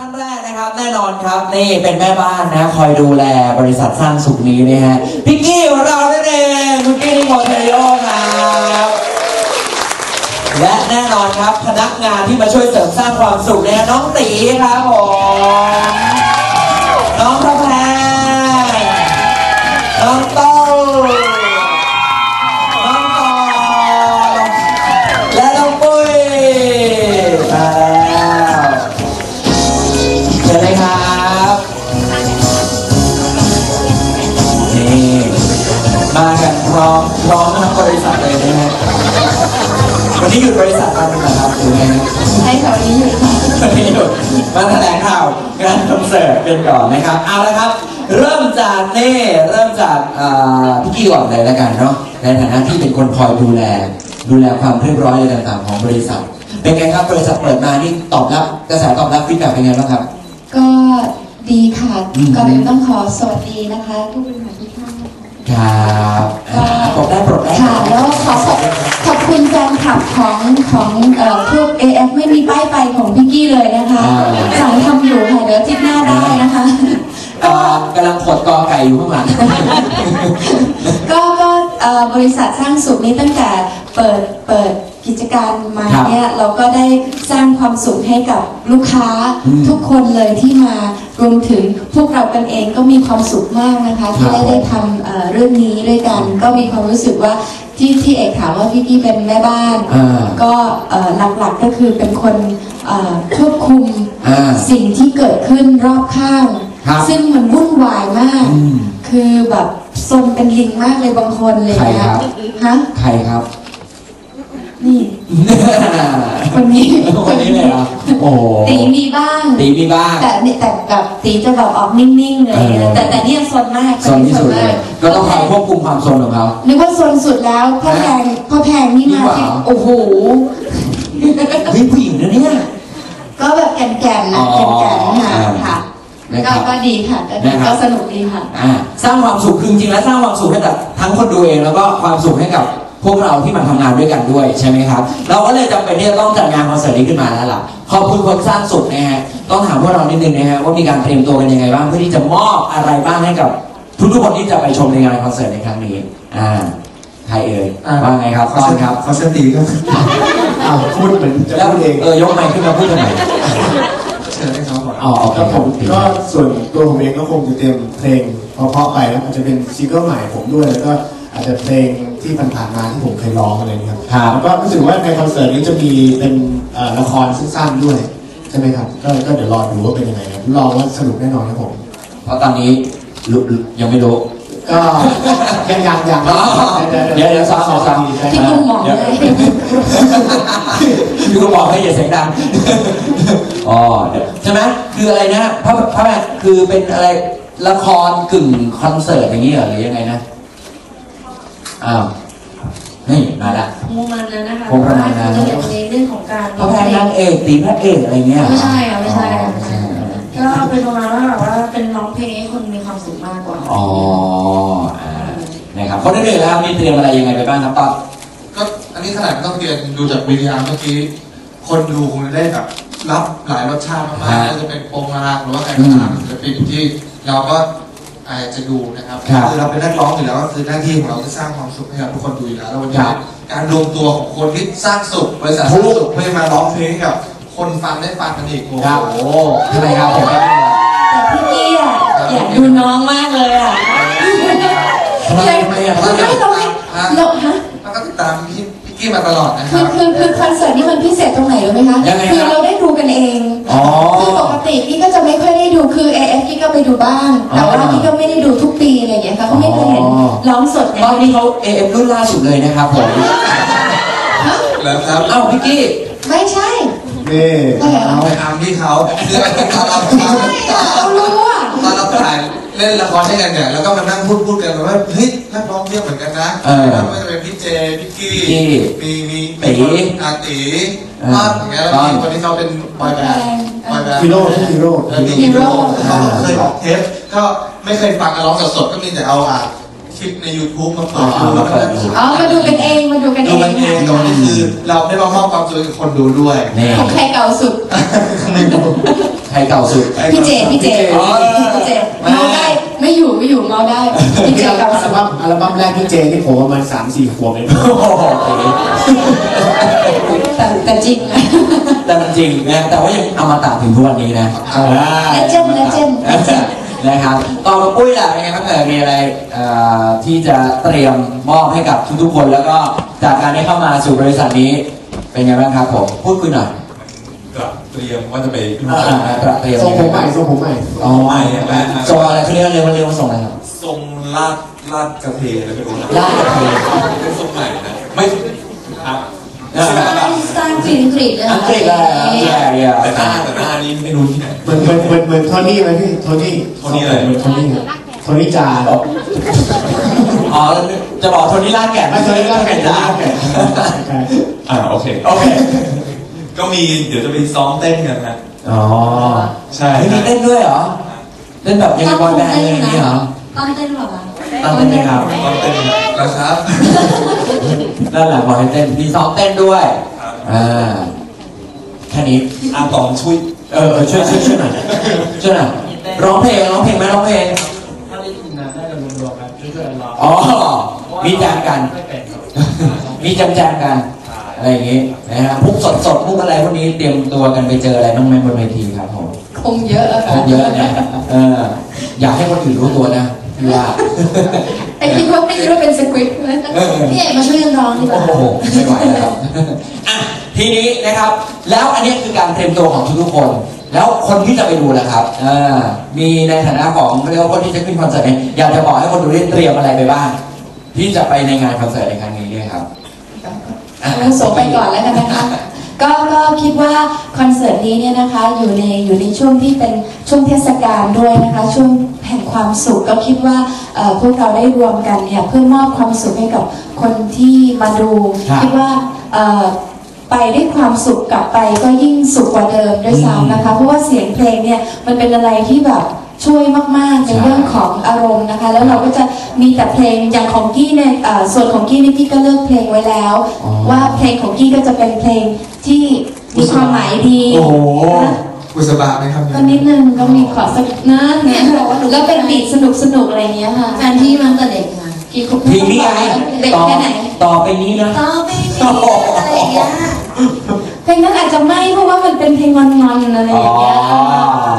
ท่านแรกนะครับแน่นอนครับนี่เป็นแม่บ้านนะคอยดูแลบริษัทสร้างสุขนี้นะฮะพิกกี้ของเรานั่นเองคุณกี้นิโมเทโยครับและแน่นอนครับพนักงานที่มาช่วยเสริมสร้างความสุขนี่ยน้องตีครับผมน้องพระแพงน้องต้น ริ่มจากอ่าพี่กี้ก่อนเลยแล้วกันเนาะในฐานะที่เป็นคนคอยดูแล ดูแลความเรียบร้อยอะไรต่างๆ ของบริษัท เป็นไงครับบริษัทเปิดมานี่ตอบรับกระแสตอบรับฟีดแบ็กเป็นไงบ้างครับ ก็ดีค่ะอืม ก่อนอื่นต้องขอสวัสดีนะคะผู้บริหารทุกท่านนะคะ ครับอ่าปลดได้ปลดได้ค่ะแล้วขอขอบขอบคุณแฟนคลับของของเอ่อพวก AF ไม่มีป้ายไปของพิกกี้เลยนะคะสั่งทำอยู่ค่ะเดี๋ยวอาทิตย์หน้าได้นะคะ อ่ากำลังขดกอไก่อยู่ข้างหลัง ก็ก็เอ่อบริษัทสร้างสุขนี้ตั้งแต่เปิดเปิดกิจการมาครับเนี่ยเราก็ได้สร้างความสุขให้กับลูกค้าอืมทุกคนเลยที่มารวมถึงพวกเรากันเองก็มีความสุขมากนะคะที่ครับได้ได้ทำเอ่อเรื่องนี้ด้วยกัน ก็มีความรู้สึกว่าที่ที่เอกถามว่าพี่กี้เป็นแม่บ้าน อ่าก็เอ่อหลักๆก็คือเป็นคนเอ่อควบคุมอ่าสิ่งที่เกิดขึ้นรอบข้าง ครับ ซึ่งมันวุ่นวายมาก อืม คือแบบ ซนเป็นลิงมากเลยบางคนเลยใครนะครับ ฮะ ใครครับ นี่ คนนี้คนนี้เลยเหรอโอ้โหตีมีบ้าง ตีมีบ้าง แต่เนี่ยแต่แบบตีจะแบบออกนิ่งๆเลยเออแต่แต่เนี่ยซนมากโซนที่สุดเลยก็ต้องคอยควบคุมความโซนของเขานึกว่าซนสุดแล้วพ่อแพงพ่อแพงนี่มานี่หว่าที่โอ้โหเฮ้ยผู้หญิงนะเนี่ยก็แบบแก่นๆนะอ๋อแก่นๆค่ะอ่าค่ะ นะคก็รับ ก็ดีค่ะก็ดีนะครับ ก็สนุกดีค่ะ อ่าสร้างความสุขคือจริงๆแล้วสร้างความสุขให้กับทั้งคนดูเองแล้วก็ความสุขให้กับพวกเราที่มาทำงานด้วยกันด้วยใช่ไหมครับ เราก็เลยจำเป็นที่จะต้องจัดงานคอนเสิร์ตนี้ขึ้นมาแล้วล่ะขอบคุณคนสร้างสุขนะฮะต้องถามพวกเรานิดนึงนะฮะว่ามีการเตรียมตัวกันยังไงบ้างเพื่อที่จะมอบอะไรบ้างให้กับ ทุกๆคนที่จะไปชมในงานคอนเสิร์ตในครั้งนี้อ่าใครเอ่ยว่าไงครับต้อนครับเขาเชตีก็อ้าวพูดเหมือนจะแล้วพูดเองเออยกไมค์ขึ้นมาพูดทำไม เชิญให้เขาก่อน อ๋อโอเคครับผมครับก็ส่วนตัวผมเองก็คงจะเตรียมเพลงเพราะๆไปแล้วอาจจะเป็นซิงเกิลใหม่ผมด้วยแล้วก็อาจจะเพลงที่ผ่านๆมาที่ผมเคยร้องอะไรอย่างเงี้ยครับครับ แล้วก็รู้สึกว่าในคอนเสิร์ตนี้จะมีเป็นเอ่อละครสั้นๆด้วยใช่ไหมครับก็ก็เดี๋ยวรอดูว่าเป็นยังไงครับรองว่าสนุกแน่นอนครับผม เพราะตอนนี้รู้ยังไม่รู้ ก็ยังยังยังอ๋อเดี๋ยวเดี๋ยวซ้อมซ้อมซ้อมที่ลุงหมองเลยพี่ก็บอกให้อย่าเสียงดังอ๋อเดี๋ยวใช่ไหมคืออะไรนะพระพระแม่คือเป็นอะไรละครกึ่งคอนเสิร์ตอย่างนี้เหรอหรือยังไงนะอ้าวนี่มาละคงประมาณนั้นนะคะคงประมาณนั้นจะเป็นในเรื่องของการพระแพงนางเอกตีพระเอกอะไรเงี้ยไม่ใช่ค่ะไม่ใช่ค่ะอ๋อไม่ใช่ ก็เป็นประมาณว่าแบบว่าเป็นร้องเพลงให้คนมีความสุขมากกว่า อ๋ออ่านะครับคนอื่นๆแล้วมีเตรียมอะไรยังไงไปบ้างครับตอนก็อันนี้ขนาดไม่ต้องเรียนดูจากวิดีอาร์เมื่อกี้ คนดูคงจะได้แบบรับหลายรสชาติมากๆก็จะเป็นโปรงลางหรือว่าการกระทำศิลปินที่เราก็อาจจะดูนะครับครับคือเราเป็นนักร้องอยู่แล้วก็คือหน้าที่ของเราคือสร้างความสุขให้กับทุกคนดูอยู่แล้วแล้ววันคนี้รับการรวมตัวของคนที่สร้างสุขบริษัทสร้างสุขเพื่อมาร้องเพลงให้กับ คนฟังได้ฟังกันอีกโอ้ครับโหทำไมครับผมแต่พี่กี้อะอยากดูน้องมากเลยอะทำไมทำไมอะคือไม่เราไม่เราฮะแล้วก็ติดตามพี่พี่กี้มาตลอดนะคคืรัอบคือคือคอนเสิร์ตนี่มันพิเศษตรงไหนรู้ไหมคะยังไงครับคือเราได้ดูกันเองอ๋อคือปกติพี่ก็จะไม่ค่อยได้ดูคือ AF พี่ก็ไปดูบ้างแต่ว่าอ่าพี่ก็ไม่ได้ดูทุกปีอะไรอย่างเงี้ยค่ะก็ไม่เคยเห็นอ๋อร้องสดไงตอนนี้เขาเอฟรุ่นล่าสุดเลยนะครับผมแล้วครับเอ้าพี่กี้ไม่ใช่ นี่ไม่เหรอเอาไปอามพี่เขาคือตอนเราใช่อะเรารู้อะตอนเราถ่ายเล่นละครด้วยกันเนี่ยแล้วก็มานั่งพูดพูดกันว่าเฮ้ยนักร้องเยอะเหมือนกันนะเออแล้วก็จะเป็นพี่เจพี่กี้กี้มีมีตีมีอาตีเออต้อนอย่างเงี้ยแล้วต้อนมีคนที่เขาเป็นบอยแบนด์บอยแบนด์ฮีโร่ฮีโร่เออมีฮีโร่เขาเคยออกเทปก็ไม่เคยฟังกันร้องสดๆก็มีแต่เอาอะ คลิปใน YouTube มาเปิดดูแล้วก็นั่งดูอ๋อมาดูกันเองมาดูกันเอดูงกันเองแต่วันนี้คือ เราได้มามอบความสุขให้กับคนดูด้วยนี่ของใครเก่าสุด ไม่รู้ใครเก่าสุด พี่เจพี่เจอ๋อพี่เจเมาได้ไม่อยู่ไม่อยู่เมาได้พี่เจนี่อัลกับบั้มอัลบั้มแรกพี่เจนี่ผมประมาณสามสี่ขวบเองโอ้โหแต่แต่จริงนะแต่มันจริงนะแต่ว่ายังเอามาตัดถึงทุกวันนี้นะ Legend Legend นะ ครับต่อมาปุ้ยล่ะเป็นไงบ้างเอ่ยมีอะไรเอ่อที่จะเตรียมมอบให้กับทุกๆคน แล้วก็จากการได้เข้ามาสู่บริษัทนี้ เป็นไงบ้างครับผมพูดคุยหน่อยกลับเตรียมว่าจะไปขึ้นอ่าศาลอ่าตระเตรียมทรงผมใหม่ทรงผมใหม่อ๋อใหม่ใช่ไหมส่งอะไรเขาเรียกว่าเรียกว่าเรียกว่าส่งอะไรครับทรงลาดลาดกระเทอะไรไม่รู้นะลาดกระเทเป็นทรงใหม่นะไม่ครับอ่า ใช่ไหมครับสร้างกลิ่นกลิ่นเลยอังกฤษอะไรอะแย่แย่แต่หน้าแต่หน้านี้ไม่รู้ที่ไหนเหมือนเหมือนเหมือนเหมือนโทนี่ไหมพี่โทนี่โทนี่อะไรเหมือนโทนี่ครับโทนี่จาอ๋อจะบอกโทนี่ลาดแก่นไม่โทนี่ลาดแก่นจ้าใช่อ่าโอเคโอเค ก็มีเดี๋ยวจะไปซ้อมเต้นกันนะอ๋อใช่เฮ้ยมีเต้นด้วยเหรอเต้นแบบยังไงบอยแบนด์อะไรอย่างนี้เหรอต้องเต้นหรอคะ ต้องเต้นไหมครับซ้อมเต้นนะครับด้านหลังบอกให้เต้นมีซ้อมเต้นด้วยอ่าแค่นี้อาตอมช่วยเออเออช่วยช่วยช่วยหน่อยช่วยหน่อยร้องเพลงร้องเพลงไหมร้องเพลงถ้าได้ยินนะได้กันรวมๆกันช่วยๆกันร้องอ๋อมีแจมกันไม่เป็นครับมีแจมแจมกันอะไรอย่างงี้นะฮะพุกสดสดพุกอะไรพวกนี้เตรียมตัวกันไปเจออะไรบ้างไหมบนเวทีครับผมคงเยอะอะค่ะเยอะนะเอออยากให้คนอื่นรู้ตัวนะ พี่ว่าไอ้คิดว่าไม่คิดว่าเป็นสคริปต์นะเออพี่เอกมาช่วยกันร้องดีกโอ้ว่าโหไม่ไหวแล้วครับอะทีนี้นะครับ แล้วอันนี้คือการเตรียมตัวของทุกๆคน แล้วคนที่จะไปดูล่ะครับอ่ามีในฐานะของเรียกว่าคนที่จะขึ้นคอนเสิร์ตเนี่ยอยากจะบอกให้คนดูได้เตรียมอะไรไปบ้างที่จะไปในงานคอนเสิร์ตในครั้งนี้เนี่ยครับอะอาวุโสไปก่อนแล้วกันนะคะ ก็ก็คิดว่าคอนเสิร์ตนี้เนี่ยนะคะอยู่ในอยู่ในช่วงที่เป็นช่วงเทศกาลด้วยนะคะช่วงแห่งความสุขก็คิดว่าเอ่อพวกเราได้รวมกันเนี่ยเพื่อมอบความสุขให้กับคนที่มาดูครับคิดว่าเอ่อไปด้วยความสุขกลับไปก็ยิ่งสุขกว่าเดิมด้วยซ้ำนะคะ เพราะว่าเสียงเพลงเนี่ยมันเป็นอะไรที่แบบ ช่วยมากๆในใช่เรื่องของอารมณ์นะคะ แล้วเราก็จะมีแต่เพลงอย่างของกี้เนี่ยเอ่อส่วนของกี้นี่กี้ก็เลือกเพลงไว้แล้ว อ๋อ ว่าเพลงของกี้ก็จะเป็นเพลงที่มีความหมายดีโอ้โหนะกุศบาไหมครับก็นิดนึงก็มีขอสักนะเนี่ยแล้วเป็นบีทสนุกสนุกๆอะไรอย่างเงี้ยค่ะแฟนพี่มาตั้งแต่เด็กค่ะกี่ขวบเพลงนี้ไงเด็กต่อแค่ไหน ต่อไปนี้นะ ต่อไปนี้อะไรอย่างเงี้ย เพลงนั้นอาจจะไม่เพราะว่ามันเป็นเพลงงอนๆอะไรอย่างเงี้ยอ๋อ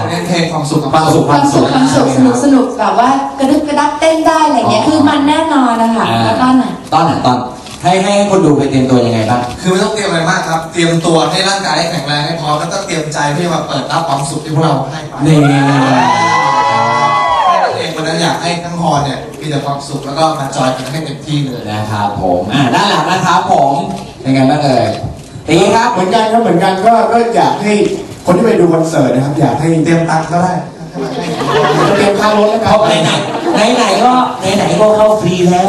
จะเน้นเพลงความสุขกับความสุขความสุขความสุขสนุกสนุกแบบว่ากระดึกกระดักเต้นได้อะไรอย่างเงี้ยคือมันแน่นอนนะคะอ่าแล้วก็ไหนตอนไหนตอนให้ให้คนดูไปเตรียมตัวยังไงบ้าง คือไม่ต้องเตรียมอะไรมากครับ เตรียมตัวให้ร่างกายให้แข็งแรงให้พร้อมแล้วก็เตรียมใจที่จะมาเปิดรับความสุขที่พวกเราให้ไปนี่ให้ตัวเองวันนั้นอยากให้ทั้งฮอลเนี่ยมีแต่ความสุขแล้วก็มาจอยกันให้เต็มที่เลยนะครับผม อ่าด้านหลังนะครับผม เป็นไงบ้างเอ่ย ตีครับเหมือนกันครับเหมือนกันก็ก็อยากให้คนที่ไปดูคอนเสิร์ตนะครับ อยากให้เตรียมตังค์ก็ได้เตรียมค่ารถแล้วกันเพราะไหนไหนไหนๆก็ไหนไหนๆก็เข้าฟรีแล้ว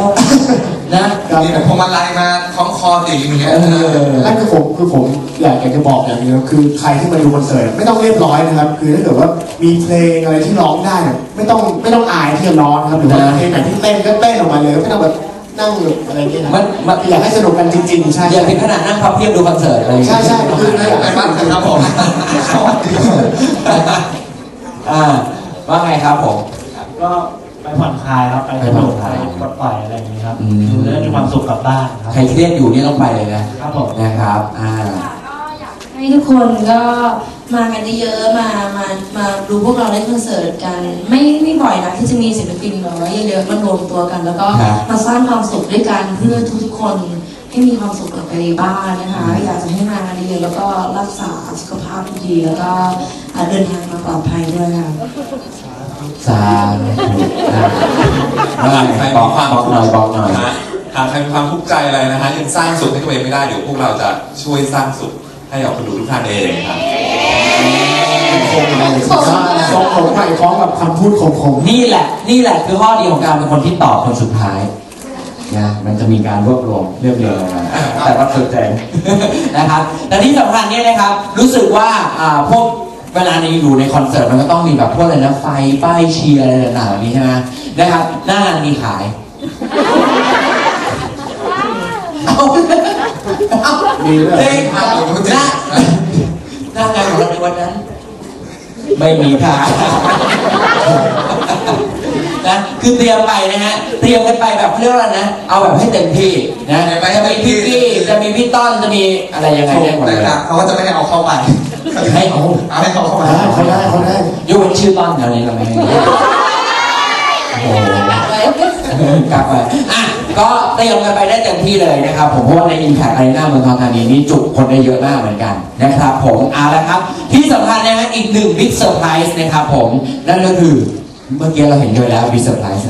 นะครับนี่เป็นพวงมาลัยมาคล้องคอตีอย่างเงี้ยเออนั่นคือผมคือผมอยากจะบอกอย่างหนึงครับคือใครที่มาดูคอนเสิร์ตไม่ต้องเรียบร้อยนะครับ คือถ้าเกิดว่ามีเพลงอะไรที่ร้องได้เนี่ยไม่ต้องไม่ต้องอายที่จะร้องนะครับหรือว่าเพลงไหนที่เต้นก็เต้นออกมาเลยไม่ต้องแบบ นั่งแบบอะไรอย่างเงี้ยนะมันมัน อยากให้สนุกกันจริงๆ ใช่อย่าใช่ถึงขนาดนั่งพับเพียบดูคอนเสิร์ตอะไรอย่างใช่เงี้ยใช่คือไม่อยากไปให้บ้านกันครับผมอ่าว่าไงครับผม ก็ไปผ่อนคลายครับไปสนุกไปผ่อนคลายไปปลดปล่อยอะไรอย่างนี้ครับอืม ดูแล้วมีความสุขกลับบ้านครับ ใครเครียดอยู่นี่ต้องไปเลยนะครับผม นะครับ อ่าให้ทุกคนก็ มากันเยอะๆมามามาดูพวกเราเล่นคอนเสิร์ตกัน ไม่ไม่บ่อยนะที่จะมีศิลปินแบบว่าเยอะๆมารวมตัวกัน แล้วก็ครับ มาสร้างความสุขด้วยกันเพื่อทุกๆคนให้มีความสุขกลับไปในบ้านนะคะ อยากจะให้มากันเยอะๆแล้วก็รักษาสุขภาพดีๆแล้วก็อ่าเดินทางมาปลอดภัยด้วยค่ะ สาธุอ่าว่าไงบอกบอกหน่อยบอกหน่อยนะฮะหากใครมีความทุกข์ใจอะไรนะฮะยังสร้างสุขให้ตัวเองไม่ได้เดี๋ยวพวกเราจะช่วยสร้างสุขให้กับคนดูทุกท่านเองครับ คงเลยสุดยอด ทรงผมใหม่พร้อมกับคำพูดคมๆนี่แหละ นี่แหละคือข้อดีของการเป็นคนที่ตอบคนสุดท้ายนะมันจะมีการรวบรวมเรียบเรียงออกมาแต่ว่าสุดใจนะครับแต่ที่สำคัญเนี่ยนะครับ รู้สึกว่าอ่าพวกเวลาในอยู่ในคอนเสิร์ตมันก็ต้องมีแบบพวกอะไรนะไฟป้ายเชียร์อะไรต่างๆนี้ใช่ไหมนะครับ หน้างานมีขายเอาเอามีเฮ้ยหน้าหน้างานของเราในวันนั้น ไม่มีค่ะนะคือเตรียมไปนะฮะเตรียมกันไปแบบเรียกว่าอะไรนะ เอาแบบให้เต็มที่นะไปจะให้มีเต็มที่พี่กี้จะมีพี่ต้อนจะมีอะไรยังไงถูกได้หมดแต่เลยละเขาก็จะไม่ให้เอาเข้าไปให้เอาเอาให้เขาเข้ามาได้เขาได้เขาได้ยกเว้นชื่อต้อนแถวนี้เราไม่ให้โอ้โหกลับไปอะก็เตรียมกันไปได้เต็มที่เลยนะครับ ผมเพราะว่าใน Impact Arena เมืองทองธานีนี่จุคนได้เยอะมากเหมือนกันนะครับ ผมเอาละครับ ที่สำคัญนะฮะ อีกหนึ่งบิ๊กเซอร์ไพรส์นะครับผม นั่นก็คือเมื่อกี้เราเห็นด้วยแล้วบิ๊กเซอร์ไพรส์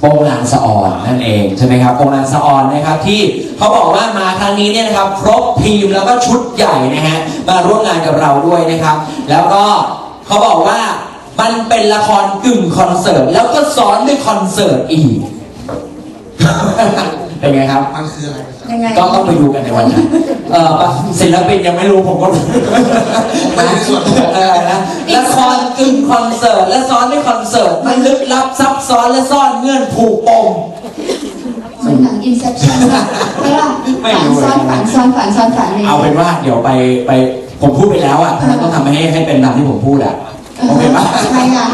โปงลางสะออนนั่นเองใช่ไหมครับโปงลางสะออนนะครับที่เขาบอกว่ามาครั้งนี้เนี่ยนะครับครบทีมแล้วก็ชุดใหญ่นะฮะมาร่วมงานกับเราด้วยนะครับ แล้วก็เขาบอกว่ามันเป็นละครกึ่งคอนเสิร์ตแล้วก็ซ้อนด้วยคอนเสิร์ตอีก เป็นไงครับ มันคืออะไรยังไงก็ต้องไปดูกันในวันนั้นเออศิลปินยังไม่รู้ผมก็ไม่ได้ส่วนของผมเออนะละครกึ่งคอนเสิร์ตและซ้อนด้วยคอนเสิร์ตมันลึกลับซับซ้อนและซ่อนเงื่อนผูกปม เหมือนหนัง Inception อะใช่ป่ะไม่ฝันรู้ซ้อนฝันซ้อนฝันซ้อนฝันอะไรอย่างเอาเงี้ยเป็นว่าเดี๋ยวไปไปผมพูดไปแล้วอะท่านต้องทำให้ให้เป็นตามที่ผมพูดอะ โอเคปะใช่ค่ะ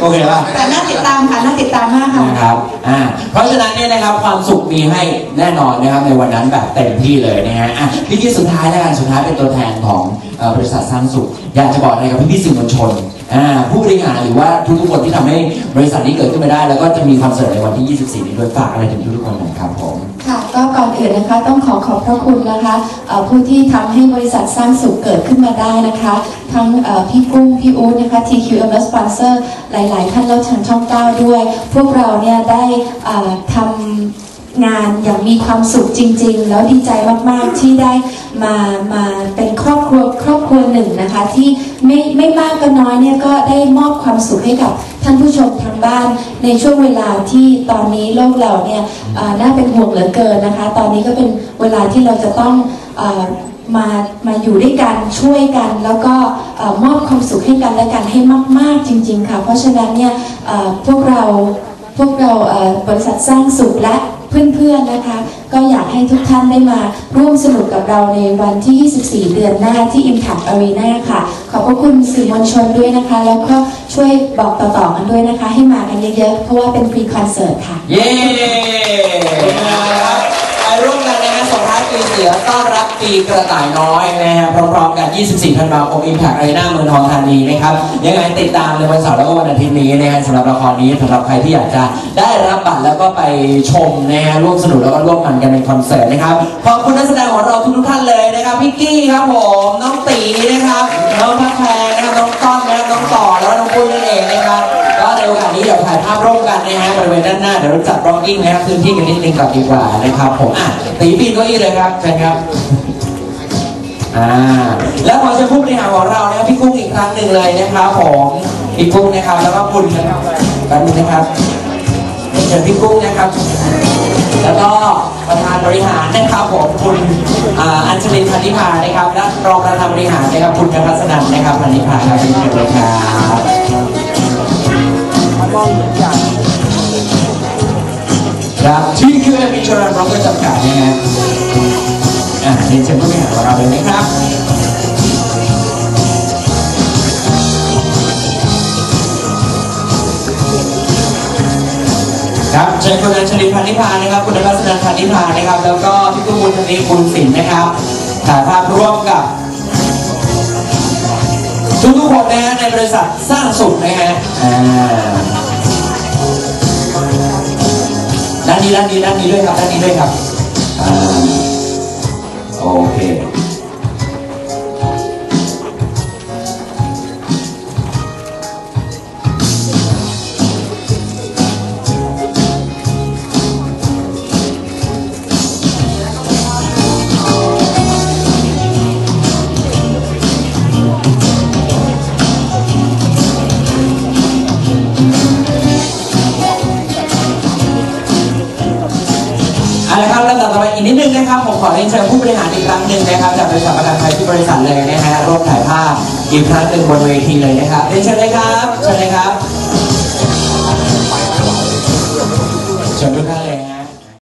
โอเคปะแต่น่าติดตามค่ะ น่าติดตามมากค่ะ นะครับอ่าเพราะฉะนั้นเนี่ยนะครับความสุขมีให้แน่นอนนะครับในวันนั้นแบบเต็มที่เลยนะฮะอะพี่ที่สุดท้ายแล้วกันสุดท้ายเป็นตัวแทนของเอ่อบริษัทสร้างสุข อยากจะบอกอะไรกับพี่พี่ๆสื่อมวลชนอ่าผู้บริหารหรือว่าทุกๆคนที่ทำให้บริษัทนี้เกิดขึ้นมาได้ แล้วก็จะมีคอนเสิร์ตในวันที่ 24 นี้ด้วยฝากอะไรถึงทุกๆคนหน่อยครับผม ค่ะ ก็ก่อนอื่นนะคะต้องขอขอบพระคุณนะคะผู้ที่ทำให้บริษัทสร้างสุขเกิดขึ้นมาได้นะคะ ทั้งพี่กุ้งพี่อู๊ดนะคะ TQM และสปอนเซอร์หลาย ๆ ท่านแล้วทางช่องเก้าด้วย พวกเราเนี่ยได้เอ่อทำงานอย่างมีความสุขจริง ๆ แล้วดีใจมากๆที่ได้มามาเป็นครอบครัวครอบครัวหนึ่งนะคะ ที่ไม่ไม่มากก็น้อยเนี่ยก็ได้มอบความสุขให้กับ ท่านผู้ชมทางบ้านในช่วงเวลาที่ตอนนี้โลกเราเนี่ยน่าเป็นห่วงเหลือเกินนะคะ ตอนนี้ก็เป็นเวลาที่เราจะต้องอมามาอยู่ด้วยกันช่วยกัน แล้วก็มอบความสุขให้กันและกันให้มาก ๆ จริง ๆ ค่ะ เพราะฉะนั้นเนี่ยพวกเราพวกเราบริษัทสร้างสุขและเพื่อนๆนะคะ ก็อยากให้ทุกท่านได้มาร่วมสนุกกับเราในวันที่ 24 เดือนหน้าที่ Impact Arena ค่ะ ขอบพระคุณสื่อมวลชนด้วยนะคะ แล้วก็ช่วยบอกต่อๆกันด้วยนะคะ ให้มากันเยอะๆ เพราะว่าเป็นฟรีคอนเสิร์ตค่ะ เย้ไปร่วมกันนะฮะส่งท้ายปีเสือต้อนรับปีกระต่ายน้อยนะฮะพร้อมๆกัน 24 ธันวาคม Impact Arena เมืองทองธานีนะครับยังไงติดตามในวันเสาร์แล้วก็วันอาทิตย์นี้นะฮะสำหรับละครนี้สำหรับใครที่อยากจะได้รับบัตร แล้วก็ไปชมนะฮะร่วมสนุกแล้วก็ร่วมมันกันในคอนเสิร์ตนะครับขอบคุณนักแสดงของเราทุกๆท่านเลยนะครับพี่กี้ครับผมน้องตีนะครับน้องพักแพรนะครับน้องต้อนนะครับน้องต่อแล้วก็น้องปุ้ยนั่นเองนะครับก็ในโอกาสนี้เดี๋ยวถ่ายภาพร่วมกันนะฮะบริเวณด้านหน้าเดี๋ยวเราจัดร็อกกิ้งนะครับพื้นที่กันนิดนึงก่อนดีกว่านะครับผมอะตีปีนเก็อี้เลยครับเชิญครับอ่าแล้วขอเชิญผู้บริหารของเรานะครับพี่กุ้งอีกครั้งหนึ่งเลยนะครับผมพี่กุ้งนะครับแล้วก็คุณนะครับแป๊บนึงนะครับ เชิญพี่กุ้งนะครับ แล้วก็ประธานบริหารนะครับผมคุณอัญชลินพันธิพานะครับและรองประธานบริหารนะครับคุณกรัศนันนะครับพันธิพาครับเชิญเลยครับครับที่คือมิชรันบล็อกเกอร์จำกัดนะฮะอ่าเรียนเชิญผู้บริหารของเราเลยนะครับ ครับเชิญคุณอัญชลินพันธิพานะครับ คุณนภัสนันพันธิพานะครับ แล้วก็พี่กุ้งบุญธนีคุณสินนะครับถ่ายภาพร่วมกับ ทุกทุกคนนะฮะในบริษัทสร้างสุขนะฮะอ่าด้านนี้ด้านนี้ด้านนี้ด้วยครับด้านนี้ด้วยครับอ่าโอเค ขอเรียนเชิญผู้บริหารอีกครั้งหนึ่งนะครับจากบริษัทประกันภัยที่บริษัทเลยนะฮะร่วมถ่ายภาพอีกครั้งหนึ่งบนเวทีเลยนะครับเรียนเชิญเลยครับเชิญเลยครับ